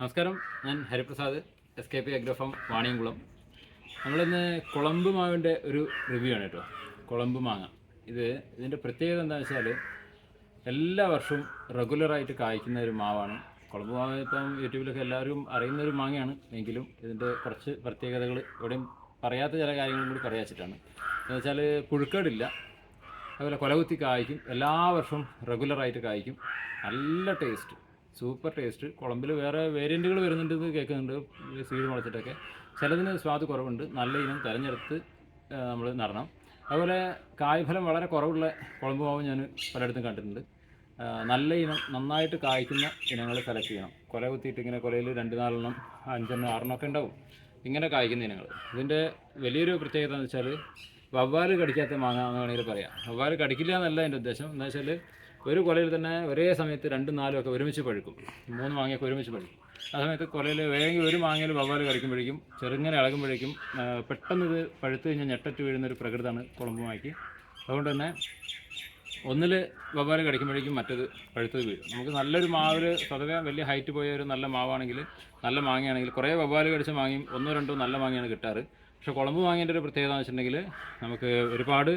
നമസ്കാരം. ഞാൻ Hariprasad S K P അഗ്രഫം വാണിയംകുളം. നമ്മളിന്ന് കുളമ്പ് മാവിന്റെ ഒരു റിവ്യൂ ആണ് കേട്ടോ. കുളമ്പ് മാങ്ങ. ഇത് ഇതിന്റെ പ്രത്യേകത എന്താണെന്ന് വെച്ചാൽ എല്ലാ വർഷവും റെഗുലറായിട്ട് കായ്ക്കുന്ന ഒരു മാവാണ്. കുളമ്പ് മാവ് ഇപ്പം യൂട്യൂബിലൊക്കെ എല്ലാവരും അറിയുന്ന ഒരു മാങ്ങയാണ്. എങ്കിലും ഇതിന്റെ കുറച്ച് പ്രത്യേകതകൾ ഇവിടെയും പറയാത്ത ചില കാര്യങ്ങളും കൂടി പറയാച്ചിട്ടാണ് എന്ന് വെച്ചാൽ പുഴുക്കേടില്ല. അതുപോലെ കൊലകുത്തി കായ്ക്കും. എല്ലാ വർഷവും റെഗുലറായിട്ട് കായ്ക്കും. നല്ല ടേസ്റ്റ് സൂപ്പർ ടേസ്റ്റ്. കുളമ്പിൽ വേറെ വേരിയന്റുകൾ വരുന്നുണ്ടെന്ന് കേൾക്കുന്നുണ്ട്. സീഡ് മുളച്ചിട്ടൊക്കെ. ചിലതിന് സ്വാദ് കുറവുണ്ട്. നല്ല ഇനം തിരഞ്ഞെടുത്ത് നമ്മൾ നടണം. അതുപോലെ കായ്ഫലം വളരെ കുറവുള്ള കുളമ്പ് മാവ് ഞാൻ പലയിടത്തും കണ്ടിട്ടുണ്ട്. നല്ല ഇനം നന്നായിട്ട് കായ്ക്കുന്ന ഇനങ്ങൾ സെലക്ട് ചെയ്യണം. കൊല കുത്തിയിട്ട് ഇങ്ങനെ കൊലയിൽ രണ്ട് നാലെണ്ണം അഞ്ചെണ്ണം ആറെണ്ണം ഒക്കെ ഉണ്ടാവും. ഇങ്ങനെ കായ്ക്കുന്ന ഇനങ്ങൾ ഇതിന്റെ വലിയൊരു പ്രത്യേകത എന്ന് വെച്ചാൽ വവ്വാൽ കടിക്കാത്ത മാങ്ങ എന്ന് വേണമെങ്കിൽ പറയാം. വവ്വാൽ കടിക്കില്ല എന്നല്ല എന്റെ ഉദ്ദേശം. എന്താ വെച്ചാൽ ഒരു കൊലയിൽ തന്നെ ഒരേ സമയത്ത് രണ്ടും നാലും ഒക്കെ ഒരുമിച്ച് പഴുക്കും. മൂന്ന് മാങ്ങയൊക്കെ ഒരുമിച്ച് പഴുക്കും. ആ സമയത്ത് കൊലയിൽ വേഗം ഒരു മാങ്ങയിൽ വവ്വാൽ കളിക്കുമ്പോഴേക്കും ചെറുങ്ങനെ ഇളകുമ്പോഴേക്കും പെട്ടെന്ന് ഇത് പഴുത്ത് കഴിഞ്ഞാൽ ഞെട്ടറ്റ് വീഴുന്ന ഒരു പ്രകൃതമാണ് കുളമ്പ് മായ്ക്ക് അതുകൊണ്ട് തന്നെ ഒന്നിൽ വവ്വാൽ കടിക്കുമ്പോഴേക്കും മറ്റത് പഴുത്തത് വീഴും. നമുക്ക് നല്ലൊരു മാവിൽ സ്വതവേ വലിയ ഹൈറ്റ് പോയ ഒരു നല്ല മാവാണെങ്കിൽ നല്ല മാങ്ങയാണെങ്കിൽ കുറേ വവ്വാൽ കടിച്ച മാങ്ങയും ഒന്നോ രണ്ടോ നല്ല മാങ്ങയാണ് കിട്ടാറ്. പക്ഷേ കുളമ്പ് മാങ്ങേന്റെ ഒരു പ്രത്യേകത എന്ന് വെച്ചിട്ടുണ്ടെങ്കിൽ നമുക്ക് ഒരുപാട്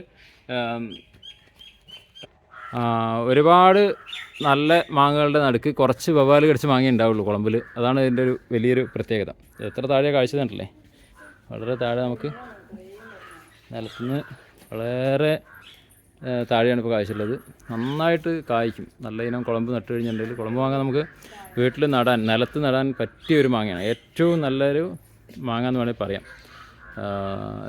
ഒരുപാട് നല്ല മാങ്ങകളുടെ നടുക്ക് കുറച്ച് വവ്വാൽ കടിച്ച് മാങ്ങ ഉണ്ടാവുള്ളൂ കുളമ്പിൽ. അതാണ് ഇതിന്റെ ഒരു വലിയൊരു പ്രത്യേകത. എത്ര താഴെ കാഴ്ച തന്നിട്ടില്ലേ വളരെ താഴെ നമുക്ക് നിലത്തുനിന്ന് വളരെ താഴെയാണ് ഇപ്പോൾ കാഴ്ചയുള്ളത്. നന്നായിട്ട് കായ്ക്കും. നല്ല ഇനം കുളമ്പ് നട്ട് കഴിഞ്ഞിട്ടുണ്ടെങ്കിൽ കുളമ്പ് മാങ്ങ നമുക്ക് വീട്ടിൽ നടാൻ നിലത്ത് നടാൻ പറ്റിയ ഒരു മാങ്ങയാണ്. ഏറ്റവും നല്ലൊരു മാങ്ങ എന്ന് വേണമെങ്കിൽ പറയാം.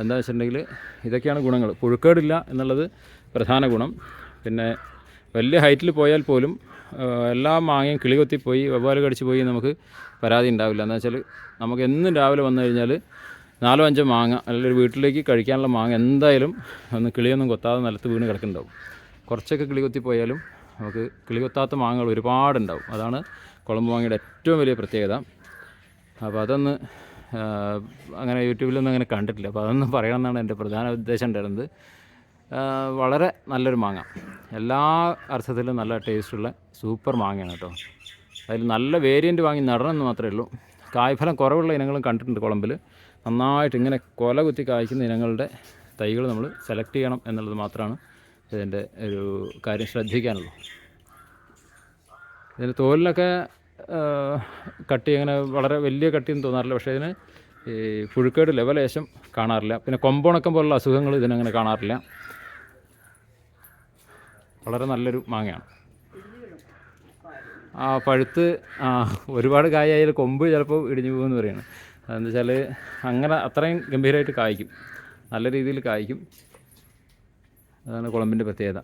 എന്താ വെച്ചിട്ടുണ്ടെങ്കിൽ ഇതൊക്കെയാണ് ഗുണങ്ങൾ. പുഴുക്കേടില്ല എന്നുള്ളത് പ്രധാന ഗുണം. പിന്നെ വലിയ ഹൈറ്റിൽ പോയാൽ പോലും എല്ലാ മാങ്ങയും കിളി കൊത്തിപ്പോയി വവ്വാൽ കടിച്ചു പോയി നമുക്ക് പരാതി ഉണ്ടാവില്ല. എന്ന് വെച്ചാൽ നമുക്ക് എന്നും രാവിലെ വന്നു കഴിഞ്ഞാൽ നാലോ അഞ്ചോ മാങ്ങ അല്ലെങ്കിൽ ഒരു വീട്ടിലേക്ക് കഴിക്കാനുള്ള മാങ്ങ എന്തായാലും ഒന്ന് കിളിയൊന്നും കൊത്താതെ നിലത്ത് വീണ് കിടക്കുന്നുണ്ടാവും. കുറച്ചൊക്കെ കിളി കൊത്തിപ്പോയാലും നമുക്ക് കിളി കൊത്താത്ത മാങ്ങകൾ ഒരുപാടുണ്ടാവും. അതാണ് കുളമ്പ് മാങ്ങയുടെ ഏറ്റവും വലിയ പ്രത്യേകത. അപ്പോൾ അതൊന്ന് അങ്ങനെ യൂട്യൂബിലൊന്നും അങ്ങനെ കണ്ടിട്ടില്ല. അപ്പോൾ അതൊന്നും പറയണമെന്നാണ് എന്റെ പ്രധാന ഉദ്ദേശം ഉണ്ടായിരുന്നത്. വളരെ നല്ലൊരു മാങ്ങ. എല്ലാ അർത്ഥത്തിലും നല്ല ടേസ്റ്റുള്ള സൂപ്പർ മാങ്ങയാണ് കേട്ടോ. അതിൽ നല്ല വേരിയന്റ് വാങ്ങി നടണമെന്ന് മാത്രമേ ഉള്ളൂ. കായ്ഫലം കുറവുള്ള ഇനങ്ങളും കണ്ടിട്ടുണ്ട് കുളമ്പിൽ നന്നായിട്ട് ഇങ്ങനെ കൊല കുത്തി കായ്ക്കുന്ന ഇനങ്ങളുടെ തൈകൾ നമ്മൾ സെലക്ട് ചെയ്യണം എന്നുള്ളത് മാത്രമാണ് ഇതിന്റെ ഒരു കാര്യം ശ്രദ്ധിക്കാനുള്ളൂ. ഇതിന്റെ തോലിലൊക്കെ കട്ടി അങ്ങനെ വളരെ വലിയ കട്ടിയൊന്നും തോന്നാറില്ല. പക്ഷേ ഇതിന് ഈ പുഴുക്കേട് ലെവലേശം കാണാറില്ല. പിന്നെ കൊമ്പുണക്കം പോലുള്ള അസുഖങ്ങൾ ഇതിനങ്ങനെ കാണാറില്ല. വളരെ നല്ലൊരു മാങ്ങയാണ്. ആ പഴുത്ത് ആ ഒരുപാട് കായായാൽ കൊമ്പ് ചിലപ്പോൾ ഇടിഞ്ഞു പോകുമെന്ന് പറയുന്നത് അതെന്ന് വെച്ചാൽ അങ്ങനെ അത്രയും ഗംഭീരമായിട്ട് കായ്ക്കും. നല്ല രീതിയിൽ കായ്ക്കും. അതാണ് കുളമ്പിന്റെ പ്രത്യേകത.